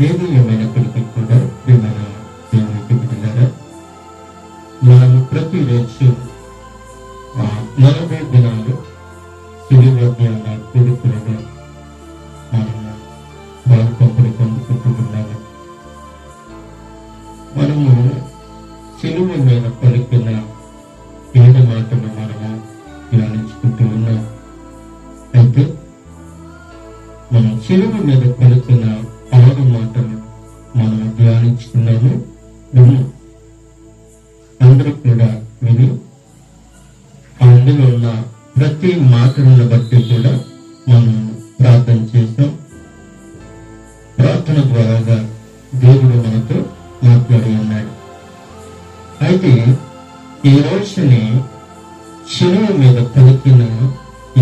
ఏది ఏమైనప్పటికీ కూడా శిలువ మీద పలికిన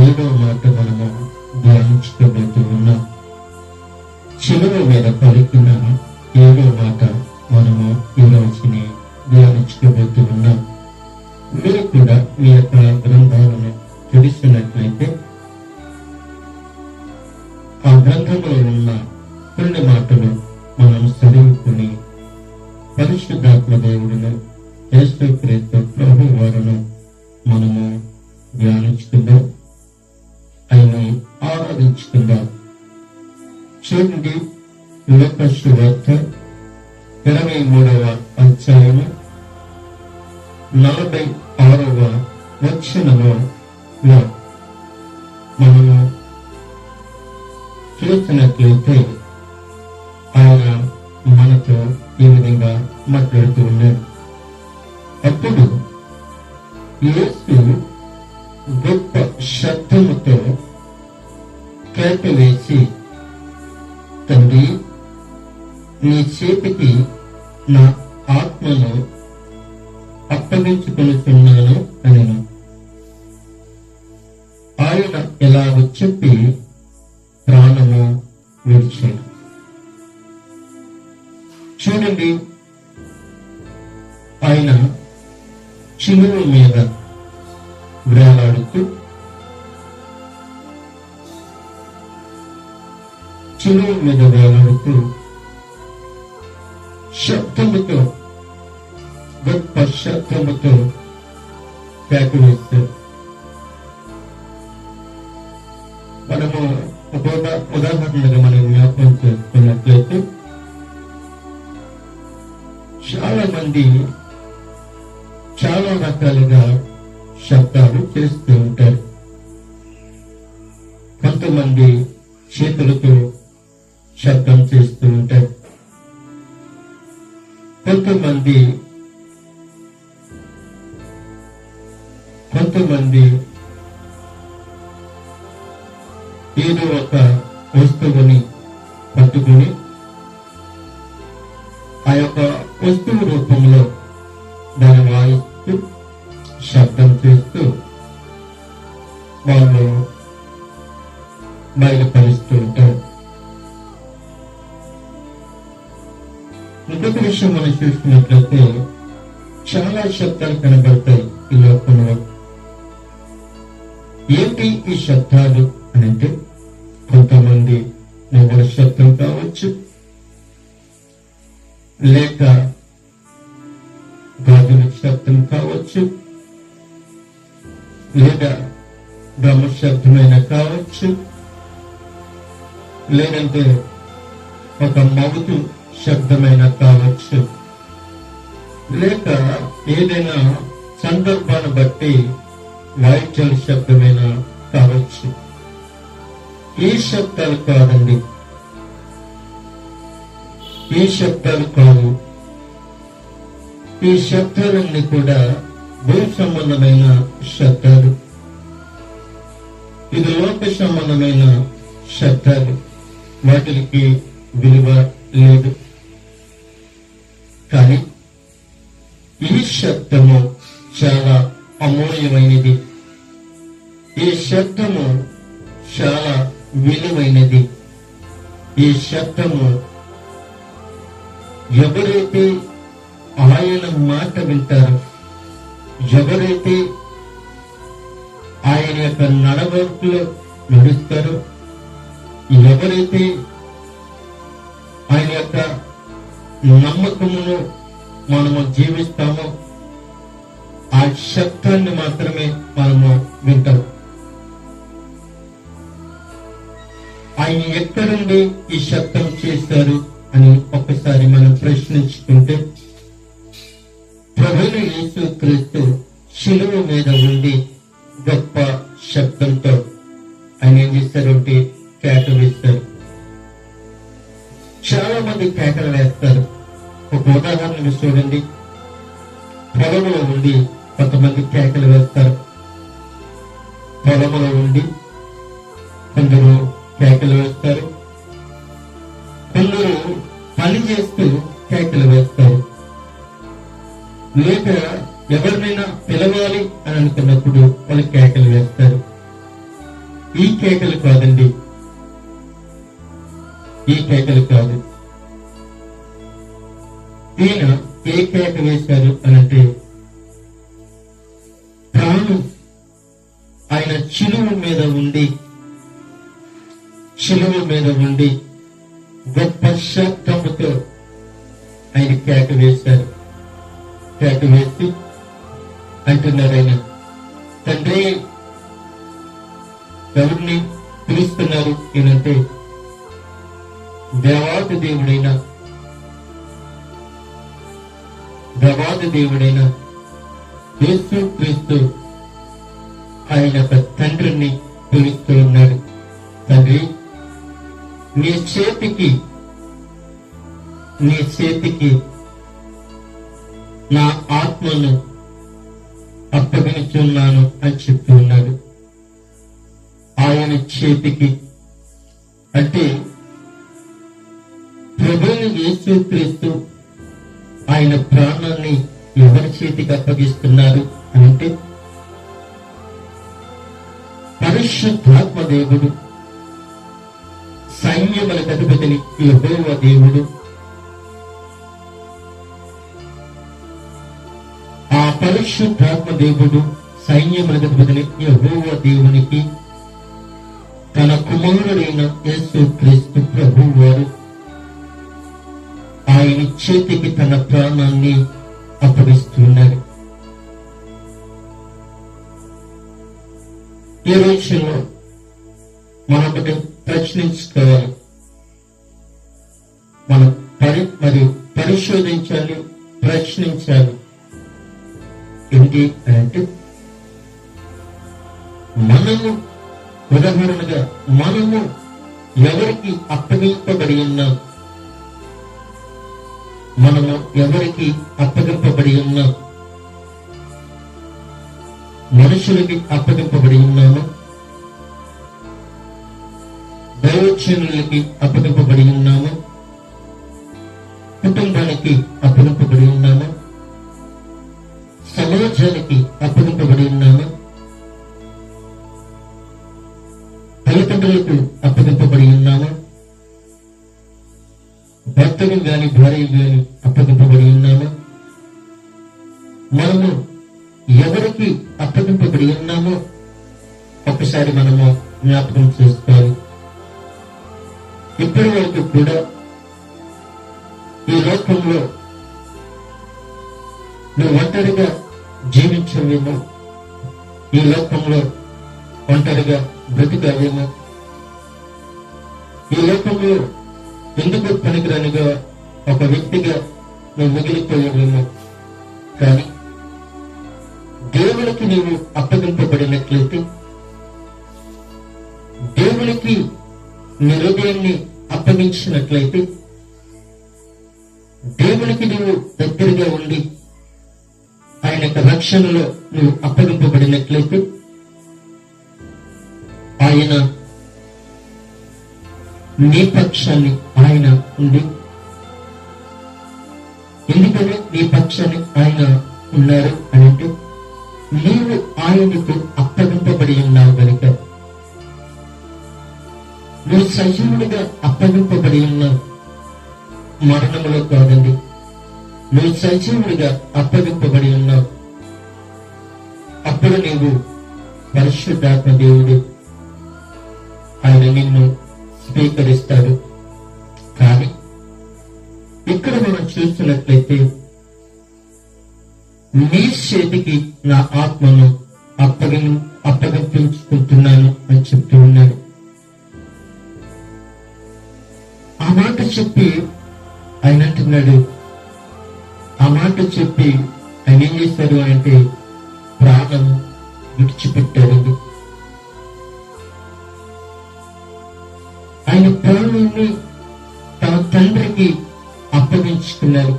ఏడో మాట మనము ధ్యానించుకోబోతూ ఉన్నాం శిలువ మీద పలికిన ఏడో మాట మనము ఈ రోజుని ధ్యానించుకోబోతూ ఉన్నాం మీరు కూడా మీ యొక్క గ్రంథాలను తెలిసినట్లయితే ఆ గ్రంథంలో ఉన్న కొన్ని మాటలు మనం చదువుకుని పరిశుద్ధాత్మ దేవుడును యేసు క్రీస్తు ప్రభు వారును మనము ధ్యానించుకుందాం. ఆయన ఆరాధించుకుందాం. చూడండి లోకస్సు వార్త ఇరవై మూడవ అధ్యాయము నలభై ఆరవ వచ్చినలో మనము చూసినట్లయితే ఆయన మనతో ఈ విధంగా మాట్లాడుతూ ఉన్నాడు. అప్పుడు యేసు గొప్ప శబ్దముతో కేక వేసి తండ్రి నీ చేతికి నా ఆత్మను అప్పగించుకొనుచున్నాను అని ఆయన ఎలా చెప్పి ప్రాణము విడిచాడు చూడండి ఆయన శిలువ మీద వేలాడుతూ శిలువ మీద వేలాడుతూ శబ్దముతో గొప్ప శబ్దముతో కేకవేస్తారు మనము ఉదాహరణగా మనం జ్ఞాపకం చేసుకున్నట్లయితే చాలా మంది చాలా రకాలుగా శబ్దాలు చేస్తూ ఉంటారు. కొంతమంది చేతులతో శబ్దం చేస్తూ ఉంటారు. కొంతమంది కొంతమంది ఏదో ఒక వస్తువుని పట్టుకుని ఆ యొక్క వస్తువు రూపంలో దాని వాయిస్తూ శబ్దం చేస్తూ వాళ్ళు బయలుపరుస్తూ ఉంటారు ఇంకొక విషయం మనం చూసుకున్నట్లయితే చాలా శబ్దాలు కనబడతాయి ఈ లోకంలో. ఏంటి ఈ శబ్దాలు అని అంటే కొంతమంది మొబైల్ శబ్దం కావచ్చు లేక గాజుల కావచ్చు. లేదా బ్రహ్మశబ్దమైన కావచ్చు. లేదంటే ఒక మౌతు శబ్దమైన కావచ్చు. లేక ఏదైనా సందర్భాన్ని బట్టి వాయిద్యాల శబ్దమైన కావచ్చు. ఈ శబ్దాలు కాదండి. ఈ శబ్దాలు కావు. ఈ శబ్దాలన్నీ కూడా భూ సంబంధమైన శబ్దాలు ఇది లోక సంబంధమైన శబ్దాలు వాటికి విలువ లేదు. కానీ ఈ శబ్దము చాలా అమూల్యమైనది. ఈ శబ్దము చాలా విలువైనది. ఈ శబ్దము ఎవరైతే ఆయన మాట వింటారు. ఎవరైతే ఆయన యొక్క నడవడికలో నడుస్తారో ఎవరైతే ఆయన యొక్క నమ్మకమును మనము జీవిస్తామో ఆ శబ్దాన్ని మాత్రమే మనము వింటాం. ఆయన ఎక్కడుండి ఈ శబ్దం చేశారు అని ఒక్కసారి మనం ప్రశ్నించుకుంటే ప్రభుని యేసు క్రీస్తు శిలువ మీద ఉండి గొప్ప శబ్దంతో ఆయన ఏం చేస్తారంటే కేక వేస్తారు చాలా మంది కేకలు వేస్తారు. ఒక ఉదాహరణ చూడండి. పొలంలో ఉండి కొంతమంది కేకలు వేస్తారు. పొలంలో ఉండి కొందరు కేకలు వేస్తారు. కొందరు పని చేస్తూ కేకలు వేస్తారు. లేక ఎవరినైనా పిలవాలి అని అనుకున్నప్పుడు వాళ్ళు కేకలు వేస్తారు. ఈ కేకలు కాదండి. ఈ కేకలు కాదు. ఈయన ఏ కేక వేశారు అనంటే తాను ఆయన చిలువ మీద ఉండి చిలువ మీద ఉండి గొప్ప శబ్దముతో ఆయన కేక వేశారు. కేక వేసి అంటున్నారు ఆయన తండ్రి ఎవరిని పిలుస్తున్నారు ఏంటంటే దేవాది దేవుడైన దేవాది దేవుడైన యేసు క్రీస్తు ఆయన యొక్క తండ్రిని పిలుస్తూ ఉన్నాడు. తండ్రి నీ చేతికి నీ చేతికి నా ఆత్మను అప్పగించున్నాను అని చెప్పి ఉన్నాడు. ఆయన చేతికి అంటే ప్రభుని యేసుక్రీస్తు ఆయన ప్రాణాన్ని ఎవరి చేతికి అప్పగిస్తున్నారు అంటే పరిశుద్ధాత్మ దేవుడు సైన్యముల అధిపతిని యహోవ దేవుడు పరిశుద్ధాత్మ దేవుడు సైన్యమధిపతిని యహోవ దేవునికి తన కుమారుడైన యేసు క్రీస్తు ప్రభు వారు ఆయన చేతికి తన ప్రాణాన్ని అప్పగిస్తున్నారు. ఈ రోజుల్లో మనం ఒకటి ప్రశ్నించుకోవాలి. మనం పరి మరియు పరిశోధించాలి ప్రశ్నించాలి. ఏంటి అని అంటే మనము ఉదాహరణగా మనము ఎవరికి అప్పగింపబడి ఉన్నాం? మనము ఎవరికి అప్పగింపబడి ఉన్నాం? మనుషులకి అప్పగింపబడి ఉన్నాము? దైవక్షణులకి అప్పగింపబడి ఉన్నాము? కుటుంబానికి అప్పగింపబడి ఉన్నాము? రాజ్యానికి అప్పగింపబడి ఉన్నాము తల్లిదండ్రులకు అప్పగింపబడి ఉన్నాము భర్తలు గాని భార్య గాని అప్పగింపబడి ఉన్నాము మనము ఎవరికి అప్పగింపబడి ఉన్నామో ఒకసారి మనము జ్ఞాపకం చేసుకోవాలి. ఇప్పటి వరకు కూడా ఈ లోకంలో నువ్వు ఒంటరిగా జీవించలేము. ఈ లోకంలో ఒంటరిగా బ్రతికలేమో. ఈ లోకంలో ఎందుకు పనికిరానిగా ఒక వ్యక్తిగా నువ్వు మిగిలిపోయావేమో. కానీ దేవునికి నీవు అప్పగింపబడినట్లయితే దేవునికి నీ హృదయాన్ని అప్పగించినట్లయితే దేవునికి నువ్వు దగ్గరగా ఉండి రక్షణలో నువ్వు అప్పగింపబడినట్లయితే ఆయన నీ పక్షాన్ని ఆయన ఉండి. ఎందుకని నీ పక్షాన్ని ఆయన ఉన్నారు అని అంటే నీవు ఆయనకు అప్పగింపబడి ఉన్నావు కనుక నువ్వు సజీవుడిగా అప్పగింపబడి ఉన్నావు మరణములో కాదండి. నువ్వు సజీవుడిగా అప్పగింపబడి ఉన్నావు. అప్పుడు నీవు పరిశుద్ధాత్మ దేవుడు. ఆయన నిన్ను స్వీకరిస్తాడు. కానీ ఇక్కడ మనం చూస్తున్నట్లయితే నీ చేతికి నా ఆత్మను అప్పగి అప్పగించుకుంటున్నాను అని చెప్తూ ఉన్నాడు. ఆ మాట చెప్పి ఆయన అంటున్నాడు. ఆ మాట చెప్పి ఆయన ఏం చేశాడు అంటే ప్రాణం విడిచిపెట్టలేదు. ఆయన ప్రాణాన్ని తన తండ్రికి అప్పగించుకున్నారు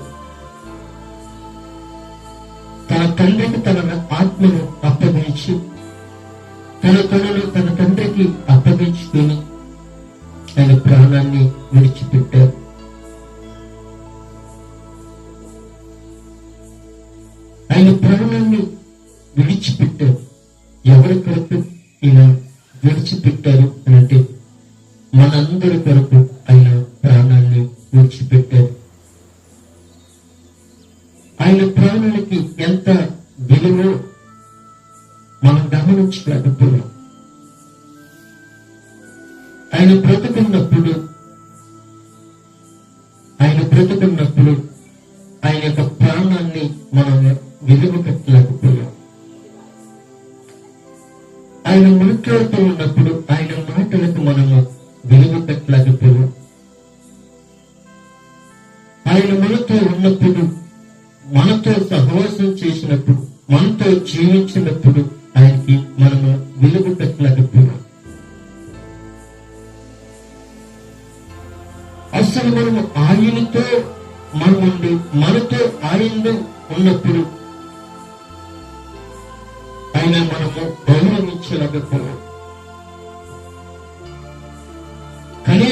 తన తండ్రికి తన ఆత్మను అప్పగించి తన తనను తన తండ్రికి అప్పగించుకుని ఆయన ప్రాణాన్ని విడిచిపెట్టారు ఆయన ప్రాణాన్ని విడిచిపెట్టారు. ఎవరి కొరకు ఈయన విడిచిపెట్టారు అని అంటే మనందరి కొరకు ఆయన ప్రాణాన్ని విడిచిపెట్టారు. ఆయన ప్రాణానికి ఎంత విలువ మనం గమనించలేకపోయాం ఆయన బ్రతుకున్నప్పుడు ఆయన బ్రతుకున్నప్పుడు ఆయన యొక్క ప్రాణాన్ని మనం విలువ కట్టలేదు మాట్లాడుతూ ఉన్నప్పుడు ఆయన మాటలకు మనము విలువ కట్టలేకపోయాం ఆయన మనతో ఉన్నప్పుడు మనతో సహవాసం చేసినప్పుడు మనతో జీవించినప్పుడు ఆయనకి మనము విలువ పెట్టలేకపోయాం అసలు మనము ఆయనతో మనముండి మనతో ఆయనలో ఉన్నప్పుడు ఆయన మనము గౌరవించలేకపోయాం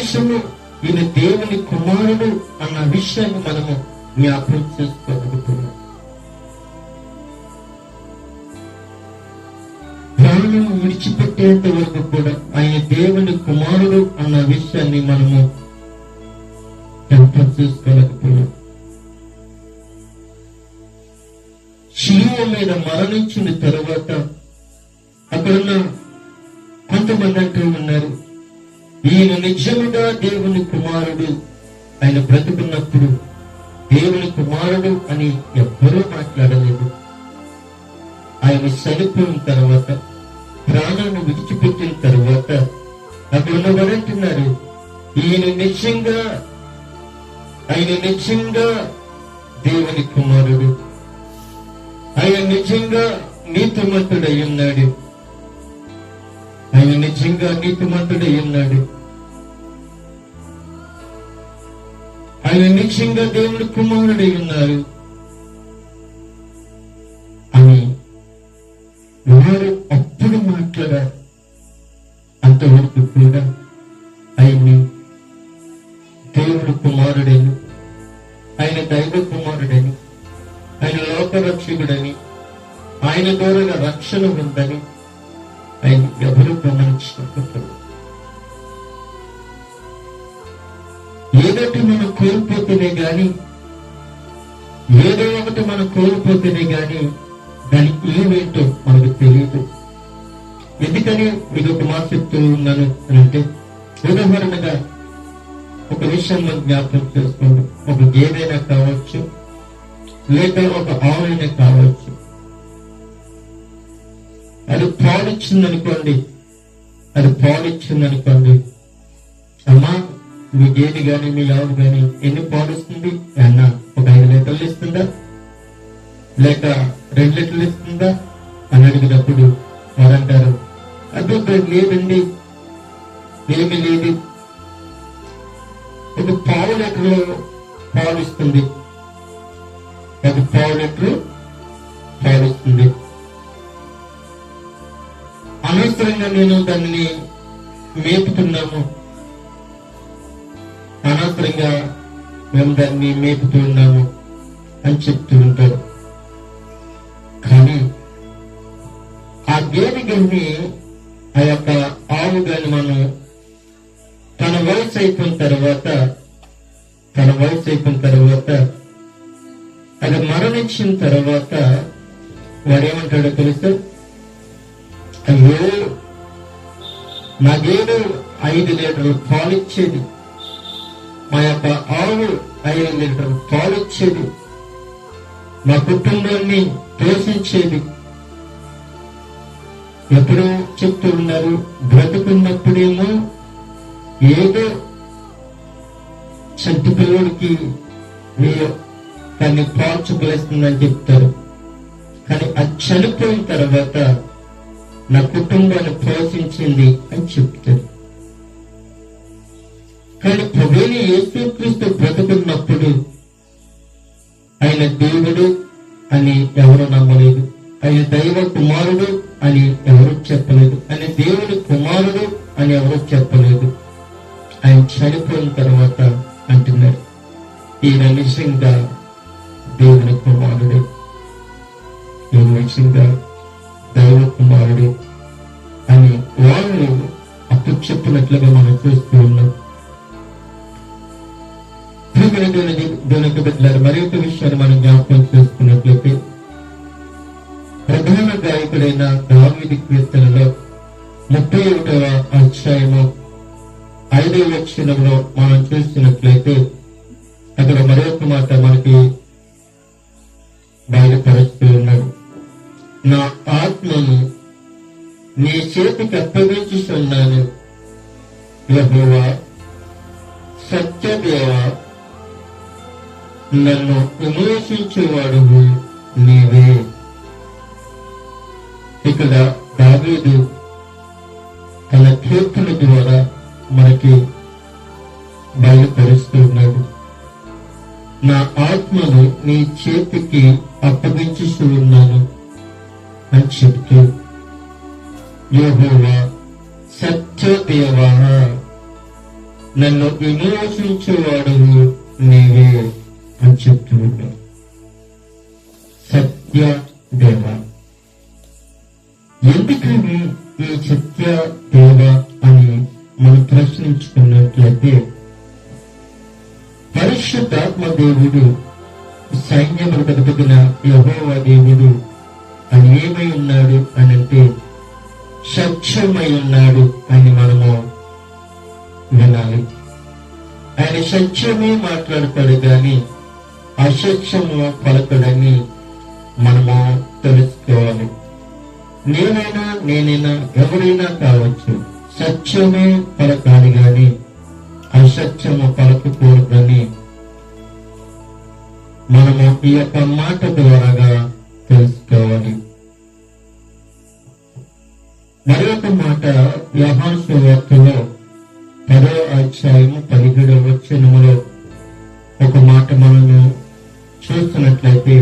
దేశంలో ఈయన దేవుని కుమారుడు అన్న విషయాన్ని మనము జ్ఞాపకం చేసుకోగలుగుతున్నాం. ప్రాణం విడిచిపెట్టేంత వరకు కూడా ఆయన దేవుని కుమారుడు అన్న విషయాన్ని మనము జ్ఞాపకం చేసుకోలేకపోయాం శిలువ మీద మరణించిన తర్వాత అక్కడున్న కొంతమంది అంటూ ఉన్నారు ఈయన నిజముగా దేవుని కుమారుడు. ఆయన బ్రతుకున్నప్పుడు దేవుని కుమారుడు అని ఎవ్వరూ మాట్లాడలేదు. ఆయన చనిపోయిన తర్వాత ప్రాణాన్ని విడిచిపెట్టిన తర్వాత అక్కడ ఉన్నవారంటున్నారు ఈయన నిజంగా ఆయన నిజంగా దేవుని కుమారుడు. ఆయన నిజంగా నీతిమంతుడై ఉన్నాడు. ఆయన నిజంగా నీతిమంతుడై ఉన్నాడు. ఆయన నిత్యంగా దేవుడు కుమారుడై ఉన్నారు. అని వారు అప్పుడు మాట్లాడారు. అంతవరకు కూడా ఆయన్ని దేవుడు కుమారుడని ఆయన దైవ కుమారుడని ఆయన లోకరక్షకుడని ఆయన ద్వారా రక్షణ ఉందని ఆయన ఎవరు గమనించినప్పుడు కోల్పోతేనే గాని ఏదో ఒకటి మనం కోల్పోతేనే గాని దాని ఏమేంటో మనకు తెలియదు. ఎందుకని మీకు ఒక మాట చెప్తూ ఉన్నాను అని అంటే ఉదాహరణగా ఒక విషయం మనం జ్ఞాపకం చేసుకోండి. ఒక గేదైనా కావచ్చు లేక ఒక ఆవులైనా కావచ్చు. అది పాలిచ్చింది అనుకోండి అది పాలిచ్చింది అనుకోండి అమ్మా మీ గేదె గాని మీ ఆవు గాని ఎన్ని పాడుస్తుంది? అన్న ఒక ఐదు లీటర్లు ఇస్తుందా? లేక రెండు లీటర్లు ఇస్తుందా? అని అడిగినప్పుడు వారంటారు అదే లేదండి. ఏమి లేదు. ఒక పావు లీటర్ పాలు ఇస్తుంది. ఒక పావు లీటర్ పాలు ఇస్తుంది. అనవసరంగా నేను దానిని మేపుతున్నాము. అనవసరంగా మేము దాన్ని మేపుతున్నాము అని చెప్తూ ఉంటారు. కానీ కానీ ఆ యొక్క ఆవు గాని మనం తన వయసు అయిపోయిన తర్వాత తన వయసు అయిపోయిన తర్వాత అది మరణించిన తర్వాత వాడేమంటాడో తెలుసు? అయ్యో నాకేదో ఐదు లీటర్లు పాలు ఇచ్చేది మా యొక్క ఆవు ఐదు లీటర్లు పాలు ఇచ్చేది మా కుటుంబాన్ని పోషించేది ఎప్పుడో చెప్తూ ఉన్నారు బ్రతుకున్నప్పుడేమో ఏదో చంటి పిల్లోడికి మీరు దాన్ని పాల్చుకులేస్తుందని చెప్తారు. కానీ అది చనిపోయిన తర్వాత నా కుటుంబాన్ని పోషించింది అని చెప్తారు. కానీ ప్రభుని యేసుక్రీస్తు బ్రతుకున్నప్పుడు ఆయన దేవుడు అని ఎవరు నమ్మలేదు. ఆయన దైవ కుమారుడు అని ఎవరు చెప్పలేదు. ఆయన దేవుని కుమారుడు అని ఎవరు చెప్పలేదు. ఆయన చనిపోయిన తర్వాత అంటున్నారు ఈయన నిజంగా దేవుని కుమారుడు ఈయన నిజంగా దైవ కుమారుడు అని వాళ్ళు అప్పుడు చెప్పినట్లుగా మనం చూస్తూ ఉన్నాం. ప్రియమైన దేవుని దేవునికి బిడ్డలారు మరి ఒక విషయాన్ని మనం జ్ఞాపకం చేసుకున్నట్లయితే ప్రధాన గాయకుడైన దావీది కీర్తనలో ముప్పై ఒకటవ అధ్యాయము ఐదవ లక్షణంలో మనం చూసినట్లయితే అక్కడ మరొక మాట మనకి బయలుపరుస్తూ ఉన్నాడు. నా ఆత్మను నీ చేతికి అప్పగించుతున్నాను యహోవా సత్యదేవ నన్ను విమోచించేవాడు నీవే. ఇక్కడ దావీదు తన కీర్తన ద్వారా మనకి బయలుపరుస్తున్నాడు నా ఆత్మను నీ చేతికి అప్పగించుస్తూ ఉన్నాను అని చెప్తూ యోహోవా సత్యదేవా నన్ను విమోచించేవాడు నీవే. అని చెప్తూ ఉంటాం సత్య దేవ ఎందుకని ఈ సత్య దేవ అని మనం ప్రశ్నించుకున్నట్లయితే పరిశుద్ధాత్మ దేవుడు సైన్యములు కలుగుతున్న యహోవా దేవుడు అని ఏమై ఉన్నాడు అని అంటే సత్యమై ఉన్నాడు అని మనము వినాలి. ఆయన సత్యమే మాట్లాడతాడు కానీ అసత్యము పలకడని మనము తెలుసుకోవాలి. నేనైనా నేనైనా ఎవరైనా కావచ్చు సత్యమే పలకాలి గాని అసత్యము పలకకూడదని మనము ఈ యొక్క మాట ద్వారాగా తెలుసుకోవాలి. మరి ఒక మాట యహాసు వార్తలో పదో అధ్యాయము పదిహేడవ వచనములో ఒక మాట మనము చూస్తున్నట్లయితే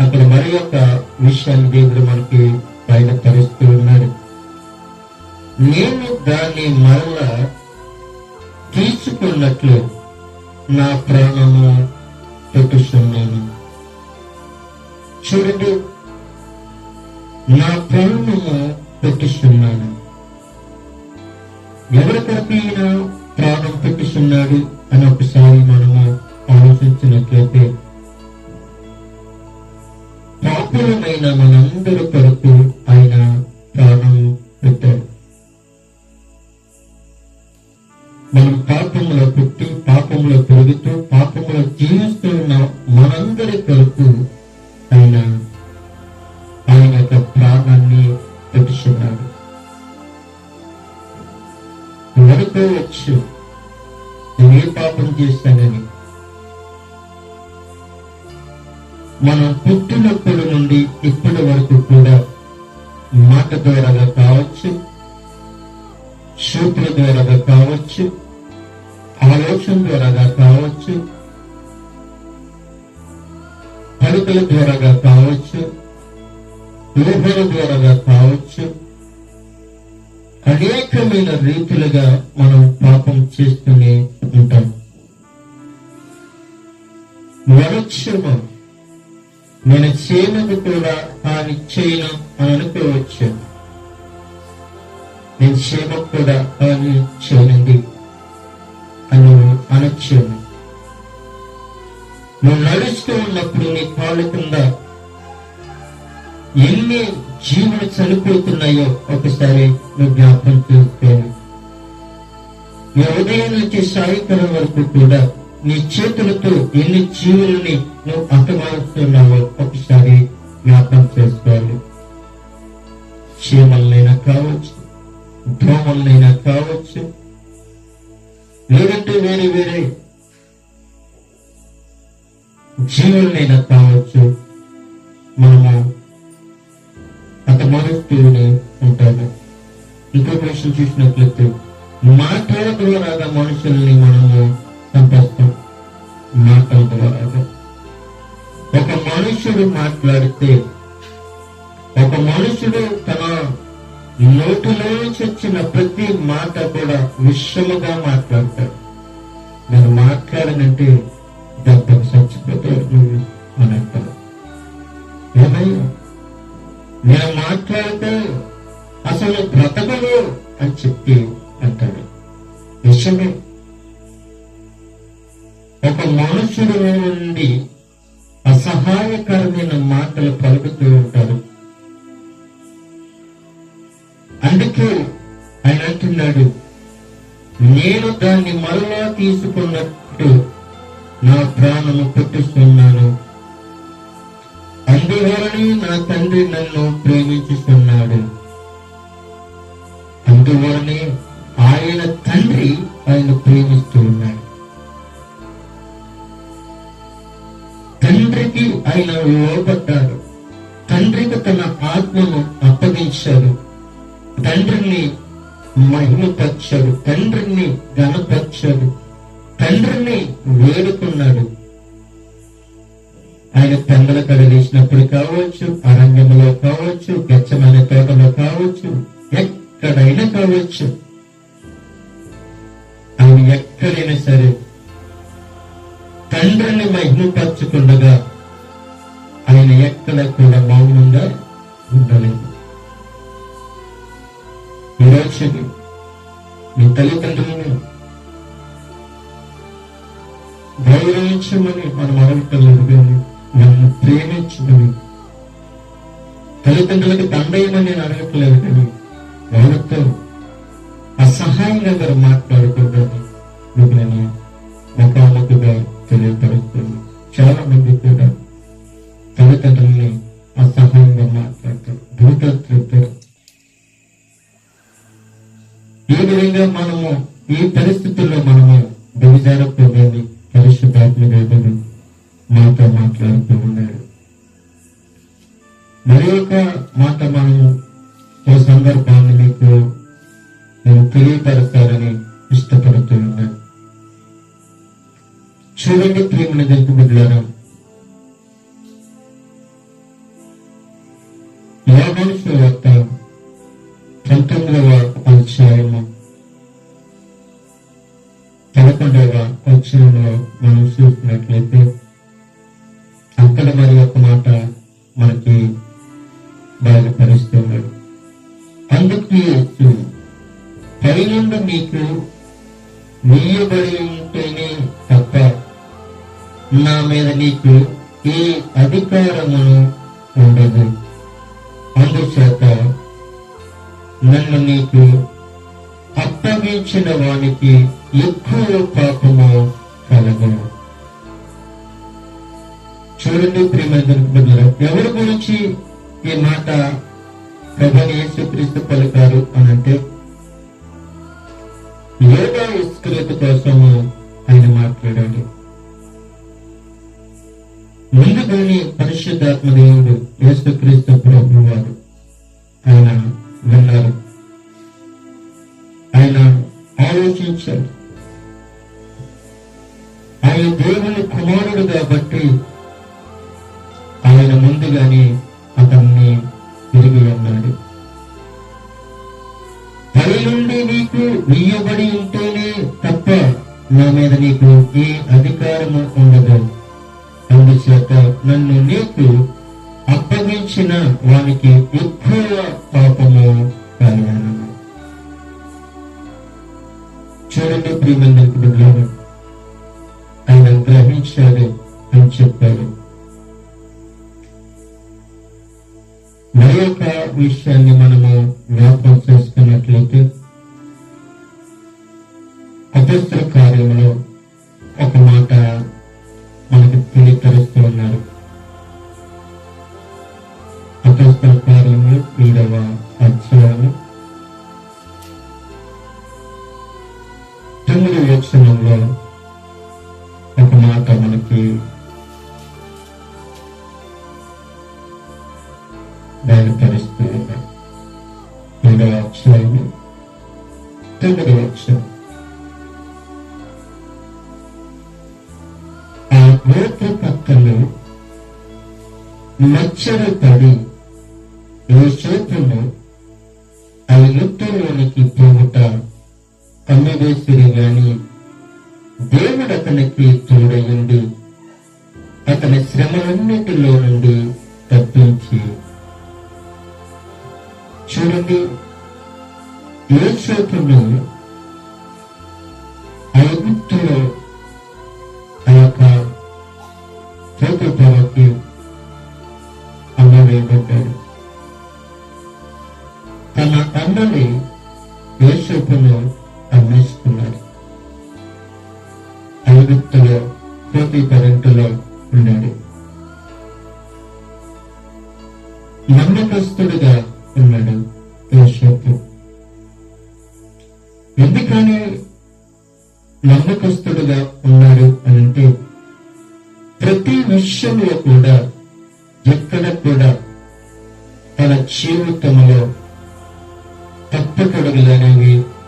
అక్కడ మరి యొక్క విషయాన్ని దేవుడు మనకి బయలుపరుస్తూ ఉన్నాడు. నేను దాన్ని మరలా తీసుకున్నట్లు నా ప్రాణము పెట్టుతున్నాను చూడండి నా ప్రాణము పెట్టుస్తున్నాను ఎవరి కొరకు ఈయన ప్రాణం పెట్టుస్తున్నాడు అని ఒకసారి మనము ఆలోచించినట్లయితే పాపులమైన మనందరి కొరకు ఆయన ప్రాణం పెట్టారు మనం పాపంలో పుట్టి పాపంలో పెరుగుతూ పాపంలో జీవిస్తూ ఉన్న మనందరి కొరకు ఆయన ఆయన యొక్క ప్రాణాన్ని పెట్టుచున్నాడు. వచ్చు? నేను ఏ పాపం చేశానని. మనం ద్వారాగా కావచ్చు. సూత్ర ద్వారాగా కావచ్చు. ఆలోచన ద్వారాగా కావచ్చు. పలుకుల ద్వారాగా కావచ్చు. ఊహల ద్వారాగా కావచ్చు. అనేకమైన రీతులుగా మనం పాపం చేస్తూనే ఉంటాం. మనక్షేమం మన చేయనది కూడా హాని చేయను అని అనుకోవచ్చు. నీ క్షేమం కూడా హాని అని అనొచ్చాను నువ్వు నడుస్తూ ఉన్నప్పుడు నీ కాళ్ళ కింద ఎన్ని జీవులు చనిపోతున్నాయో ఒకసారి నువ్వు జ్ఞాపకం చేసుకోవాలి నీ ఉదయం నుంచి సాయంకాలం వరకు కూడా నీ చేతులతో ఎన్ని జీవులని నువ్వు అర్థమవుతున్నావో ఒకసారి జ్ఞాపకం చేసుకోవాలి క్షేమలైనా కావచ్చు. దోమలనైనా కావచ్చు. లేదంటే వేరే వేరే జీవులనైనా కావచ్చు. మనము అతమరుస్తూనే ఉంటాము. ఇంకొక విషయం చూసినట్లయితే మాటల ద్వారా మనుషుల్ని మనము చంపేస్తాం. మాటల ద్వారా ఒక మనుషుడు మాట్లాడితే ఒక మనుషుడు తన నోటిలోంచి వచ్చిన ప్రతి మాట కూడా విషముగా మాట్లాడతాడు. నేను మాట్లాడనంటే దెబ్బకు చచ్చిపోతాడు అని అంటారు ఏమయ్యా? నేను మాట్లాడితే అసలు బ్రతకలు అని చెప్పి అంటాడు. విషమే ఒక మనుషుడు నుండి అసహాయకరమైన మాటలు పలుకుతూ ఉంటారు. అందుకే ఆయన అంటున్నాడు నేను దాన్ని మరలా తీసుకున్నట్టు నా ప్రాణము పుట్టిస్తున్నాను. అందువలనే నా తండ్రి నన్ను ప్రేమించుతున్నాడు. అందువలనే ఆయన తండ్రి ఆయన ప్రేమిస్తూ ఉన్నాడు. తండ్రికి ఆయన లోపడ్డాడు తండ్రికి తన ఆత్మను అప్పగించాడు. తండ్రిని మహిమపరిచాడు తండ్రిని ఘనపరిచాడు తండ్రిని వేడుకున్నాడు. ఆయన పెందల కడలేసినప్పుడు కావచ్చు అరణ్యంలో కావచ్చు గచ్చమైన తోటలో కావచ్చు ఎక్కడైనా కావచ్చు. ఆయన ఎక్కడైనా సరే తండ్రిని మహిమపరచుకుండగా ఆయన ఎక్కడ కూడా మౌనంగా ఉండలేదు. ఈరోజు మీ తల్లిదండ్రులను. గౌరవించమని మనం అడగటలేదు కానీ నన్ను ప్రేమించమని. తల్లిదండ్రులకు దండయమని నేను అడగట్లేదు కానీ వాళ్ళతో అసహాయంగా గారు మాట్లాడకూడదని మీకు నేను ముఖాముఖిగా తెలియపరుస్తున్నాను చాలా మంది కూడా తల్లిదండ్రుల్ని అసహాయంగా మాట్లాడతారు. భూతత్వం ఏ విధంగా మనము ఈ పరిస్థితుల్లో మనము దిగజారకూడదని పరిశుద్ధాత్మ దేవుడు మాతో మాట్లాడుతూ ఉన్నాడు మరి ఒక మాట మనము ఓ సందర్భాన్ని మీకు నేను తెలియపరచాలని ఇష్టపడుతూ ఉన్నాను. చూడండి ప్రేమల తెలుపు బిడ్డారా నీకు ఏ అధికారమును ఉండదు. అందుచేత నన్ను నీకు అప్పగించిన వానికి ఎక్కువ పాపము కలదు చూడండి ప్రియమైన ఎవరి గురించి ఈ మాట ప్రభని యేసుక్రీస్తు పలికారు అని అంటే యోగా ఇస్క్రేత కోసము పరిశుద్ధాత్మ దేవుడు యేసుక్రీస్తు ప్రభు వారు ఆయన విన్నారు ఆయన ఆలోచించాడు ఆయన దేవుని కుమారుడు కాబట్టి ఆయన ముందుగానే అతన్ని తిరిగి అన్నాడు. పై నుండి నీకు నీయబడి ఉంటేనే తప్ప నా మీద నీకు ఏ అధికారము ఉండదు. అందుచేత నన్ను నీకు అప్పగించిన వానికి ఎక్కువ పాపము కలిగాను. చూడండి ప్రియమందరికి ఆయన గ్రహించాడు అని చెప్పాడు. మరొక యొక్క విషయాన్ని మనము జ్ఞాపకం చేసుకున్నట్లయితే మచ్చలు నీ యోసేపును ఆ యుద్ధంలోనికి పోవుట కమ్మివేసిరి గాని దేవుడు అతనికి తోడయుండి. అతని శ్రమలన్నిటిలో నుండి తప్పించి. చూడండి యోసేపును ఐగుప్తులో అమ్మవేయబడ్డాడు తన అన్నని యోసేపులో అమ్మేసుకున్నాడు ఐగుప్తులో పోటీ పరంటులో ఉన్నాడు. నమ్మకస్తుడుగా ఉన్నాడు యోసేపు ఎందుకని నమ్మకస్తు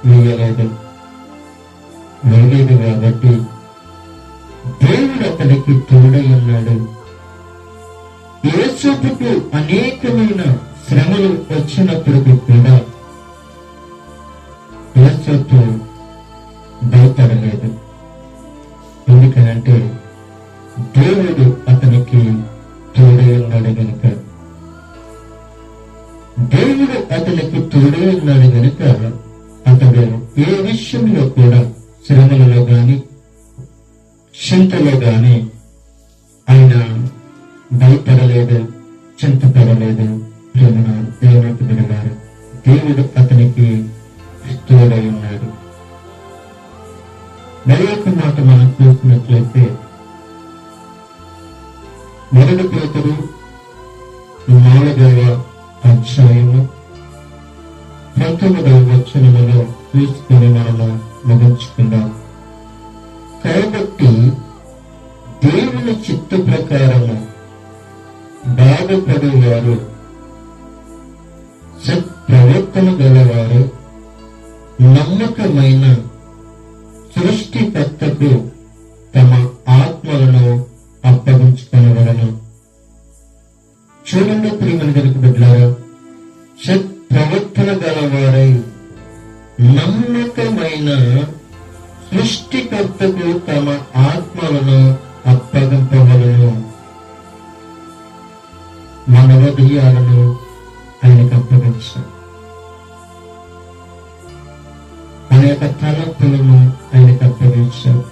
వేయలేదు వేయలేదు కాబట్టి దేవుడు అతనికి తోడై ఉన్నాడు. యేసుకు అనేకమైన శ్రమలు వచ్చినప్పటికీ కూడా యేసుకు భయపడలేదు ఎందుకనంటే దేవుడు అతనికి తోడై ఉన్నాడు కనుక దేవుడు అతనికి తోడై ఉన్నాడు కనుక అతడు ఏ విషయంలో కూడా శ్రమలలో గాని చింతలో గాని ఆయన భయపడలేదు చింతపడలేదు? ప్రేమన దేవునికి వినగారు దేవుడు అతనికి తోడై ఉన్నాడు. మరొక మాట మనం చూసినట్లయితే మొదటి పేతురు నాలుగవ అధ్యాయము పంతొమ్మిదవ వచనములో తీసుకుని మనము ముగించుకున్నాం కాబట్టి దేవుని చిత్త ప్రకారము బాధపడేవారు సత్ప్రవర్తన గలవారు నమ్మకమైన సృష్టికర్తకు తమ ఆత్మలను అప్పగించుకొనవలను చూడండి ప్రియమని గనుక బిడ్డారా సత్ నమ్మకమైన సృష్టికర్తకు తమ ఆత్మలను అప్పగింపగలను మానవ హృదయాలను ఆయనకు అప్పగించాం. అనేక తలపులను ఆయనకు అప్పగించాం.